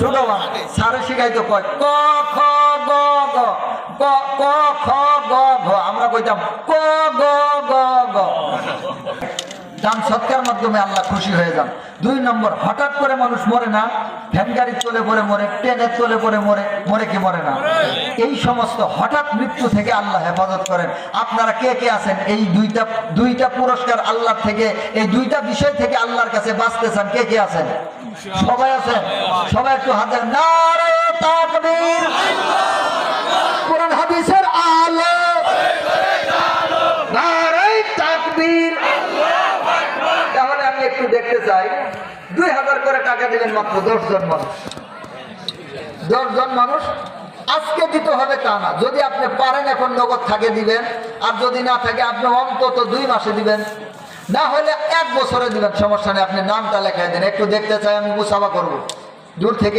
ছোট সারে শিখাইতো, কয়, ক, খ, গ গ ক, খ, গ, ঘ, আমরা কইতাম, ক, গ দান সৎকার মাধ্যমে আল্লাহ খুশি হয়ে যান। দুই নম্বর, হঠাৎ করে মানুষ মরে না? ভ্যান গাড়ি চলে পড়ে মরে, ট্রেনে চলে পড়ে মরে মরে কি মরে না? এই সমস্ত হঠাৎ মৃত্যু থেকে আল্লাহ হেফাজত করেন। আপনারা কে কে আছেন? এই দুইটা দুইটা পুরস্কার আল্লাহর থেকে, এই দুইটা বিষয় থেকে আল্লাহর কাছে বাঁচতে চান কে কে আছেন? সবাই আছেন? সবাই একটু হাজার নারে তাকবীর একটু দেখতে চাই। দুই হাজার করে টাকা দিলেন মাত্র দশ জন মানুষ। দশ জন মানুষ, আজকে দিতে হবে তা না। যদি আপনি পারেন এখন নগদ থাকে দিবেন, আর যদি না থাকে, আপনি অন্তত দুই মাসে দিবেন। না হলে এক বছরে দিবেন, সমস্যা নেই। আপনি নামটা লেখাই দেন। একটু দেখতে চাই, আমি মুসাফা করব। দূর থেকে